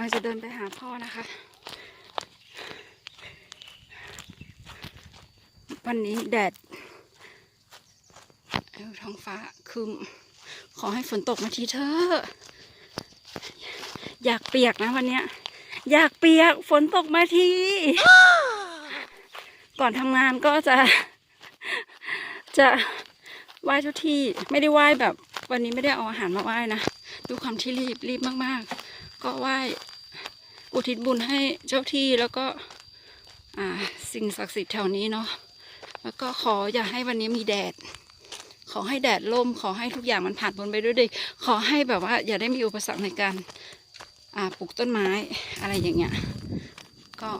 เราจะเดินไปหาพ่อนะคะ วันนี้แดดเออท้องฟ้าครึมขอให้ฝนตกมาทีเถอะอยากเปียกนะวันเนี้ย อยากเปียกฝนตกมาที ก่อนทำงานก็จะ จะไหว้ทุกที่ ไม่ได้ไหว้แบบ วันนี้ไม่ได้เอาอาหารมาไหว้นะดูความที่รีบรีบมากๆ ก็ไหว้อุทิศบุญให้เจ้าที่แล้วก็อ่าสิ่งศักดิ์สิทธิ์แถวนี้เนาะแล้วก็ขออย่าให้วันนี้มีแดด ขอให้แดดล่ม ขอให้ทุกอย่างมันผ่านพ้นไปด้วยดี ขอให้แบบว่า อย่าได้มีอุปสรรคในการอ่าปลูกต้นไม้อะไรอย่างเงี้ย ก็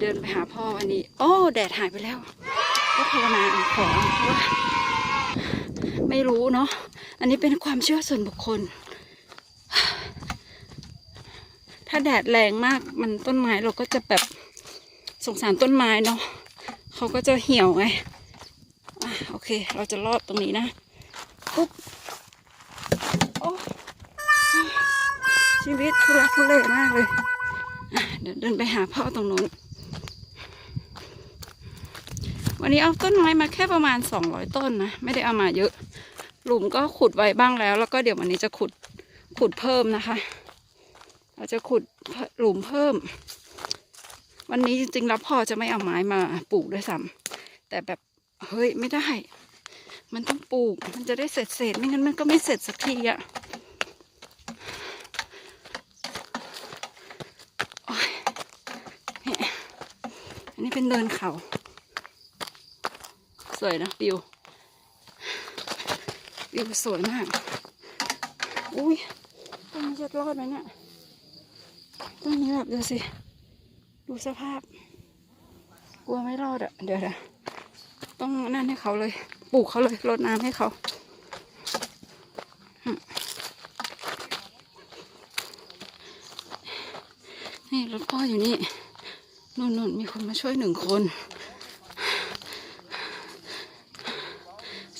เดินไปหาพ่อวันนี้ โอ้แดดหายไปแล้ว ก็ภาวนาขอว่าไม่รู้เนาะ อันนี้เป็นความเชื่อส่วนบุคคล ถ้า แดดแรงมากมันต้นไม้เราก็จะแบบสงสารต้นไม้เนาะเขาก็จะเหี่ยวไงโอเค เราจะรอดตรงนี้นะปุ๊บโอ้ชีวิตทุรักทุเลมากเลยเดี๋ยวเดินไปหาพ่อตรงนู้น วันนี้เอาต้นไม้มาแค่ประมาณสองร้อยต้นนะ ไม่ได้เอามาเยอะ หลุมก็ขุดไว้บ้างแล้ว แล้วก็เดี๋ยววันนี้จะขุดขุดเพิ่มนะคะ เราจะขุดหลุมเพิ่ม วันนี้จริงๆแล้วพ่อจะไม่เอาไม้มาปลูกด้วยซ้ำแต่แบบเฮ้ยไม่ได้ มันต้องปลูก มันจะได้เสร็จเสร็จๆไม่งั้นมันก็ไม่เสร็จสักทีอะอ๊ยเนี่ยอันนี้เป็นเดินเขา สวยนะวิววิวสวยมาก อุ้ยตรงนี้จะรอดไหมเนี่ย ตรงนี้แบบดูสิ ดูสภาพ กลัวไม่รอดอะเดี๋ยวนะต้องนั่นให้เขาเลย ปลูกเขาเลยรดน้ำให้เขาอืมนี่รถพ่ออยู่นี่นู่นนู่นมีคนมาช่วยหนึ่งคน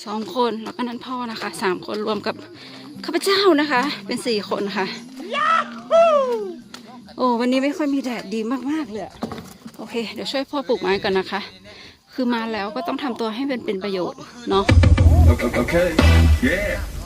สองคนแล้วก็นั่นพ่อนะคะสามคนรวมกับข้าพเจ้านะคะ เป็นสี่คนค่ะ โอ้วันนี้ไม่ค่อยมีแดดดีมากๆเลยโอเค เดี๋ยวช่วยพ่อปลูกไม้กันนะคะ คือมาแล้วก็ต้องทำตัวให้เป็นเป็นประโยชน์เนาะ Okay. okay. Yeah.